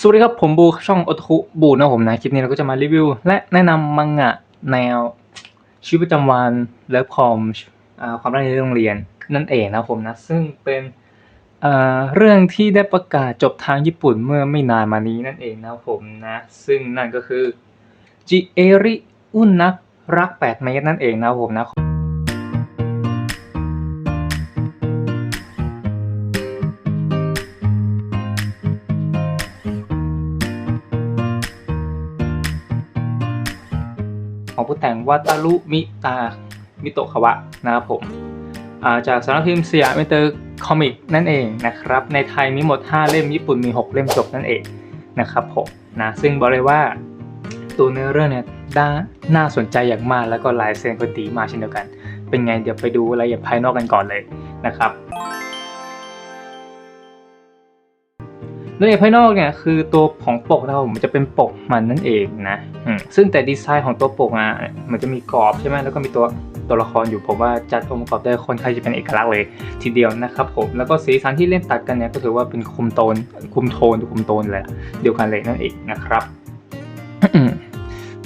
สวัสดีครับผมบูช่องโอทคุบูนะผมนะคลิปนี้เราก็จะมารีวิว และแนะนำมังงะแนวชีวิตประจำวันเลิฟคอมความรักในโรงเรียนนั่นเองนะผมนะ ซึ่งเป็นเรื่องที่ได้ประกาศจบทางญี่ปุ่นเมื่อไม่นานมานี้นั่นเองนะผมนะ ซึ่งนั่นก็คือจิเอริอุนนักรัก 8 เมตรนั่นเองนะผมนะ ของผู้แต่งวาตารุมิตามิโตคาวะนะครับผมจากสำนักพิมพ์สยามเมเตอร์คอมิกนั่นเองนะครับ ในไทยมีหมด 5 เล่มญี่ปุ่นมี 6 เล่มจบนั่นเองนะครับผมนะซึ่งบอกเลยว่าตัวเนื้อเรื่องเนี่ยน่าน่าสนใจอย่างมากแล้วก็ลายเซ็นก็ดีมาเช่นเดียวกัน เป็นไงเดี๋ยวไปดูรายละเอียดภายนอกกันก่อนเลยนะครับ รายเอียดภายนอกเนี่ยคือตัวของปกนะครับผมมันจะเป็นปกมันนั่นเองนะซึ่งแต่ดีไซน์ของตัวปกอะมันจะมีกรอบใช่ไหมแล้วก็มีตัวตัวละครอยู่ผมว่าจัดองค์ประกอบได้ค่อนข้างจะเป็นเอกลักษณ์เลยทีเดียวนะครับผมแล้วก็สีสันที่เล่นตัดกันเนี่ยก็ถือว่าเป็นคุมโทนคุมโทนคุมโทนเลยเดียวกันเลยนั่นเองนะครับ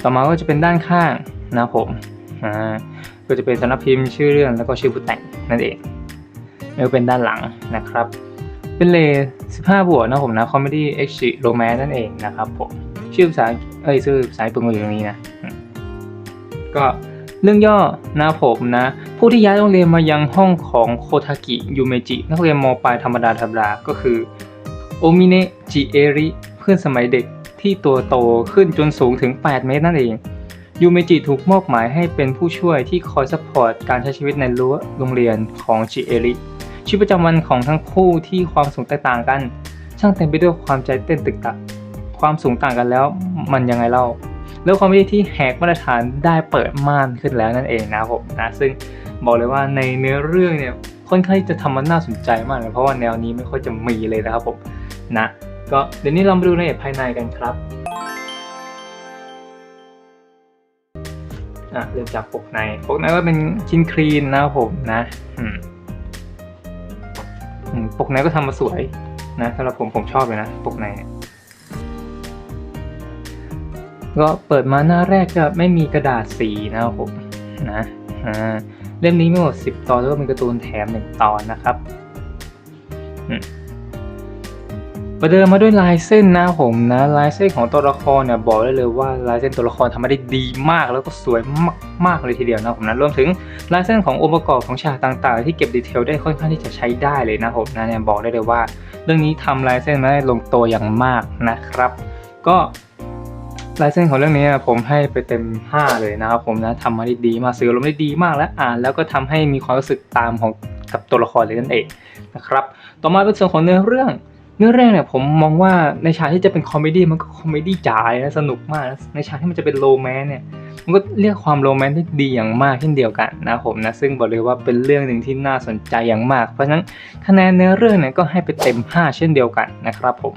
ต่อมาก็จะเป็นด้านข้างนะครับผมอ่าก็จะเป็นสำนักพิมพ์ชื่อเรื่องแล้วก็ชื่อผู้แต่งนั่นเองแล้วเป็นด้านหลังนะครับ เป็นเล15 บวกนะผมนะคอมเมดี้เอ็กซ์โรแมนนั่นเองนะครับผม ชื่อภาษาเอ้ยชื่อภาษาญี่ปุ่นอยู่ตรงนี้นะ ก็เรื่องย่อนะผมนะ ผู้ที่ย้ายโรงเรียนมายังห้องของโคทากิยูเมจิ นักเรียนมปลายธรรมดาธรรมดาก็คือโอมิเนะจิเอริเพื่อนสมัยเด็กที่ตัวโตขึ้นจนสูงถึง 8 เมตรนั่นเองยูเมจิถูกมอบหมายให้เป็นผู้ช่วยที่คอยซัพพอร์ตการใช้ชีวิตในรั้วโรงเรียนของจิเอริ ชีวิตประจำวันของทั้งคู่ที่ความสูงแตกต่างกัน ช่างเต็มไปด้วยความใจเต้นตึกตัก ความสูงต่างกันแล้วมันยังไงเล่าแล้วความที่ที่แหกมาตรฐานได้เปิดม่านขึ้นแล้วนั่นเองนะผมนะซึ่งบอกเลยว่าในเนื้อเรื่องเนี่ยค่อนข้างจะทำมันน่าสนใจมากเลยเพราะว่าแนวนี้ไม่ค่อยจะมีเลยนะครับผมนะก็เดี๋ยวนี้เรามาดูรายละเอียดภายในกันครับอะเริ่มจากปกในปกในก็เป็นชิ้นครีนนะครับผมนะอืม ปกในก็ทำมาสวยนะสำหรับผมผมชอบเลยนะ ปกในเนี่ยก็เปิดมาหน้าแรกจะไม่มีกระดาษสีนะครับผมนะเล่มนี้มีหมด 10 ตอนแล้วก็มีการ์ตูนแถมหนึ่งตอนนะครับอืม ประเดิมมาด้วยลายเส้นนะผมนะลายเส้นของตัวละครเนี่ยบอกได้เลยว่าลายเส้นตัวละครทำมาได้ดีมากแล้วก็สวยมากๆเลยทีเดียวนะผมนะรวมถึงลายเส้นขององค์ประกอบของฉากต่างๆ ที่เก็บดีเทลได้ค่อนข้างที่จะใช้ได้เลยนะผมนะเนี่ยบอกได้เลยว่า เรื่องนี้ทำลายเส้นมาได้ลงตัวอย่างมากนะครับ ก็ลายเส้นของเรื่องนี้ผมให้ไปเต็ม 5 เลยนะครับผมนะทำมาได้ดีมากสื่ออารมได้ดีมากและอ่าน แล้วก็ทำให้มีความรู้สึกตามของกับตัวละครเลยนั่นเองนะครับ ต่อมาเป็นส่วนของเนื้อเรื่อง เนื้อเรื่องเนี่ยผมมองว่าในฉากที่จะเป็นคอมเมดี้มันก็คอมเมดี้จ๋าเลยนะสนุกมากนะในฉากที่มันจะเป็นโรแมนต์เนี่ยมันก็เรียกความโรแมนต์ได้ดีอย่างมากเช่นเดียวกันนะผมนะซึ่งบอกเลยว่าเป็นเรื่องหนึ่งที่น่าสนใจอย่างมาก เพราะฉะนั้นคะแนนเนื้อเรื่องเนี่ยก็ให้ไปเต็ม 5 เช่นเดียวกันนะครับผม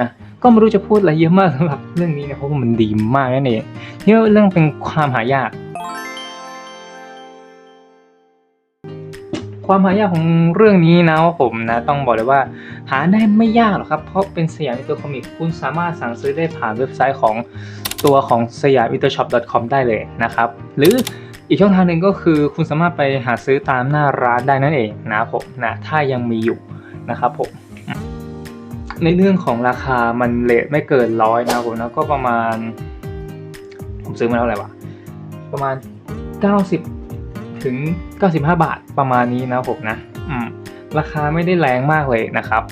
นะก็ไม่รู้จะพูดอะไรเยอะมากสำหรับเรื่องนี้นะเพราะว่ามันดีมากนั่นเองนี่เรื่องเป็นความหายาก ความหายากของเรื่องนี้นะว่าผมนะต้องบอกเลยว่า หาได้ไม่ยากหรอกครับ เพราะเป็นสยามอินเตอร์คอมิกคุณสามารถสั่งซื้อได้ผ่านเว็บไซต์ของตัวของสยามอินเตอร์ช็อป .com ได้เลยนะครับ หรืออีกช่องทางหนึ่งก็คือคุณสามารถไปหาซื้อตามหน้าร้านได้นั่นเองนะผมนะถ้ายังมีอยู่นะครับผมในเรื่องของราคามันเลทไม่เกินร้อยนะผมนะก็ประมาณ ผมซื้อมาเท่าไหร่วะประมาณ 90 ถึง 95 บาทประมาณนี้นะผมนะอืมราคาไม่ได้แรงมากเลยนะครับ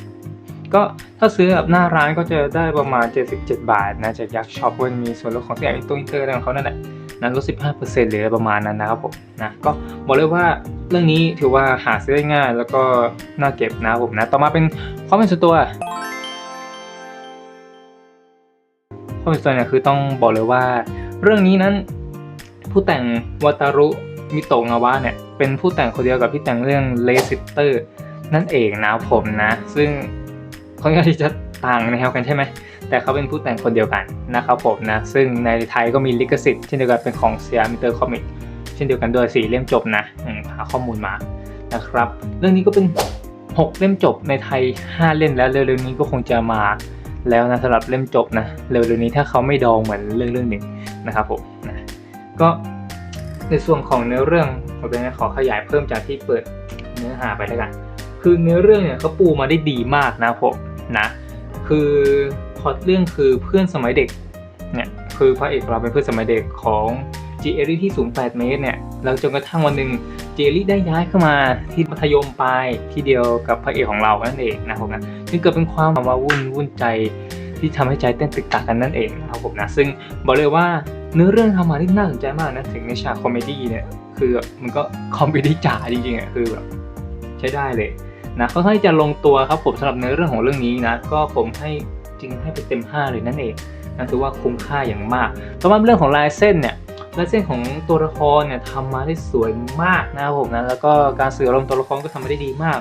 ก็ถ้าซื้อแบบหน้าร้านก็จะได้ประมาณ 77 บาทนะจากยักษ์ช็อปก็มีส่วนลดของสยามอินเตอร์อินเตอร์ของเขานั่นแหละนะลด 15%หรือประมาณนั้นนะครับผมนะก็บอกเลยว่าเรื่องนี้ถือว่าหาซื้อได้ง่าย แล้วก็น่าเก็บนะผมนะ ต่อมาเป็นความเป็นส่วนตัวความเป็นส่วนตัวเนี่ยคือต้องบอกเลยว่า เรื่องนี้นั้นผู้แต่งวาตารุ มิโตะงาวะเนี่ย เป็นผู้แต่งคนเดียวกับที่แต่งเรื่องเลสิเตอร์นั่นเองนะผมนะ ซึ่งค่อนข้างที่จะต่างแนวกันใช่ไหม แต่เขาเป็นผู้แต่งคนเดียวกันนะครับผมนะ ซึ่งในไทยก็มีลิขสิทธิ์เช่นเดียวกันเป็นของเซียมิเตอร์คอมิกเช่นเดียวกันโดยสี่เล่มจบนะหาข้อมูลมานะครับ เรื่องนี้ก็เป็น 6 เล่มจบในไทย 5 เล่มแล้วเร็วๆนี้ก็คงจะมาแล้วนะสำหรับเล่มจบนะเร็วๆนี้ถ้าเขาไม่ดองเหมือนเรื่องเรื่องหนึ่งนะครับผมนะก็ ในส่วนของเนื้อเรื่องผมจะขอขยายเพิ่มจากที่เปิดเนื้อหาไปแล้วกัน คือเนื้อเรื่องเนี่ยเขาปูมาได้ดีมากนะผมนะ คือพอตเรื่องคือเพื่อนสมัยเด็กเนี่ยคือพระเอกเราเป็นเพื่อนสมัยเด็กของจีเอรี่ที่สูง 8 เมตรเนี่ยแล้วจนกระทั่งวันหนึ่งเจอรี่ได้ย้ายเข้ามาที่มัธยมปลายที่เดียวกับพระเอกของเรานั่นเองนะผมนะจึงเกิดเป็นความมาวุ่นวุ่นใจที่ทำให้ใจเต้นตึกตักกันนั่นเองนะครับผมนะซึ่งบอกเลยว่า เนื้อเรื่องทำมาที่น่าสนใจมากนะ ถึงในฉากคอมเมดี้เนี่ย คือแบบมันก็คอมเมดี้จ๋าจริงๆอะคือแบบใช้ได้เลยนะค่อนข้างจะลงตัวครับผมสำหรับเนื้อเรื่องของเรื่องนี้นะ ก็ผมให้จริงให้ไปเต็ม 5 เลยนั่นเองนะถือว่าคุ้มค่าอย่างมากสำหรับเรื่องของลายเส้นเนี่ยลายเส้นของตัวละครเนี่ยทำมาได้สวยมากนะครับผมนะแล้วก็การสื่ออารมณ์ตัวละครก็ทำมาได้ดีมาก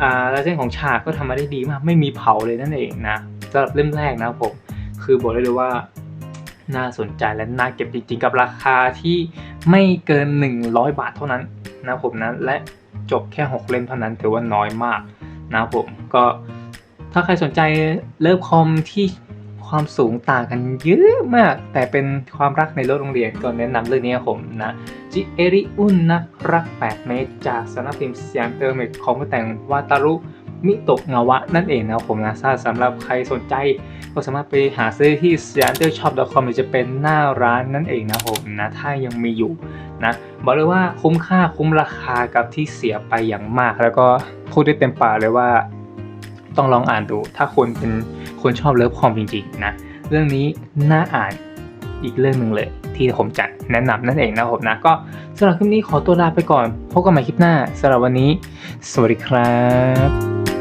อ่าลายเส้นของฉากก็ทำมาได้ดีมาก ไม่มีเผาเลยนั่นเองนะสำหรับเล่มแรกนะครับผมคือบอกได้เลยว่า น่าสนใจและน่าเก็บจริงๆ กับราคาที่ไม่เกิน 100 บาทเท่านั้นนะครับผมนะและจบแค่ 6 เล่มเท่านั้นถือว่าน้อยมากนะผมก็ถ้าใครสนใจเลิฟคอมที่ความสูงต่างกันเยอะมาก แต่เป็นความรักในโลกโรงเรียนก็แนะนำเรื่องนี้ครับผมนะจิเอริอุนนักรัก 8 เมตร จากสำนักพิมพ์เซียนเตอร์เมกของผู้แต่งวาตารุ มิโตะงาวะนั่นเองนะครับผมนะถ้าสำหรับใครสนใจก็สามารถไปหาซื้อที่ s a n d e r s h o p c o m หรือจะเป็นหน้าร้านนั่นเองนะครับผมนะถ้ายังมีอยู่นะบอกเลยว่าคุ้มค่าคุ้มราคากับที่เสียไปอย่างมาก แล้วก็พูดได้เต็มปากเลยว่าต้องลองอ่านดู ถ้าคุณเป็นคนชอบเลิฟคอมจริงๆนะเรื่องนี้น่าอ่านอีกเรื่องหนึ่งเลย ที่ผมจะแนะนำนั่นเองนะครับผมนะ ก็สำหรับคลิปนี้ขอตัวลาไปก่อน พบกันใหม่คลิปหน้าสำหรับวันนี้ สวัสดีครับ